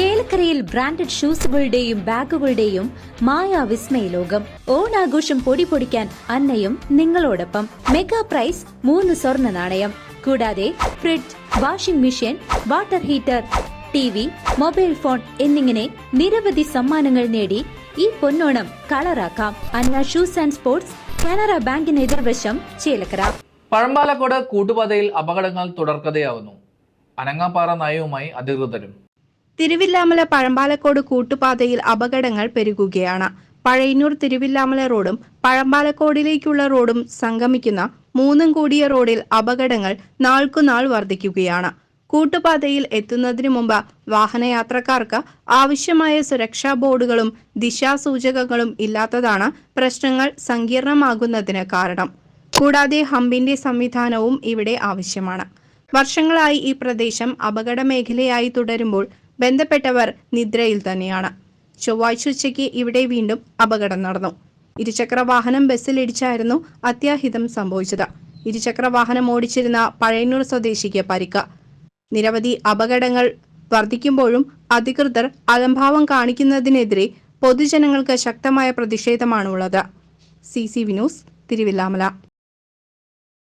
ചേലക്കരയിൽ ബ്രാൻഡഡ് ഷൂസുകളുടെയും ബാഗുകളുടെയും മായാ വിസ്മയ ലോകം ഓണാഘോഷം പൊടി പൊടിക്കാൻ അന്നയും നിങ്ങളോടൊപ്പം. മെഗാ പ്രൈസ് മൂന്ന് സ്വർണ നാണയം. കൂടാതെ fridge washing machine water heater T V mobile phone എന്നിങ്ങനെ നിരവധി സമ്മാനങ്ങൾ നേടി ഈ Ponnonam കളറാക്കാം. Anna shoes and sports Canara ബാങ്കിന് എതിർവശം ചേലക്കര. പഴമ്പാലക്കോട് കൂട്ടുപാതയിൽ അപകടങ്ങൾ തുടർക്കഥയാവുന്നു. അനങ്ങാപ്പാറ നയവുമായി അധികൃതരും. തിരുവില്ലാമല പഴമ്പാലക്കോട് കൂട്ടുപാതയിൽ അപകടങ്ങൾ പെരുകുകയാണ്. പഴയന്നൂർ തിരുവില്ലാമല റോഡും പഴമ്പാലക്കോടിലേക്കുള്ള റോഡും സംഗമിക്കുന്ന മൂന്നും കൂടിയ റോഡിൽ അപകടങ്ങൾ നാൾക്കുനാൾ വർദ്ധിക്കുകയാണ്. കൂട്ടുപാതയിൽ എത്തുന്നതിനു മുമ്പ് വാഹനയാത്രക്കാർക്ക് ആവശ്യമായ സുരക്ഷാ ബോർഡുകളും ദിശാസൂചകങ്ങളും ഇല്ലാത്തതാണ് പ്രശ്നങ്ങൾ സങ്കീർണമാകുന്നതിന് കാരണം. കൂടാതെ ഹമ്പിന്റെ സംവിധാനവും ഇവിടെ ആവശ്യമാണ്. വർഷങ്ങളായി ഈ പ്രദേശം അപകട മേഖലയായി തുടരുമ്പോൾ ബന്ധപ്പെട്ടവർ നിദ്രയിൽ തന്നെയാണ്. ചൊവ്വാഴ്ച ഉച്ചയ്ക്ക് ഇവിടെ വീണ്ടും അപകടം നടന്നു. ഇരുചക്ര വാഹനം ബസ്സിലിടിച്ചായിരുന്നു അത്യാഹിതം സംഭവിച്ചത്. ഇരുചക്ര വാഹനം ഓടിച്ചിരുന്ന പഴയന്നൂർ സ്വദേശിക്ക് പരിക്ക്. നിരവധി അപകടങ്ങൾ വർദ്ധിക്കുമ്പോഴും അധികൃതർ അലംഭാവം കാണിക്കുന്നതിനെതിരെ പൊതുജനങ്ങൾക്ക് ശക്തമായ പ്രതിഷേധമാണുള്ളത്. C C Vinoos Thiruvilwamala.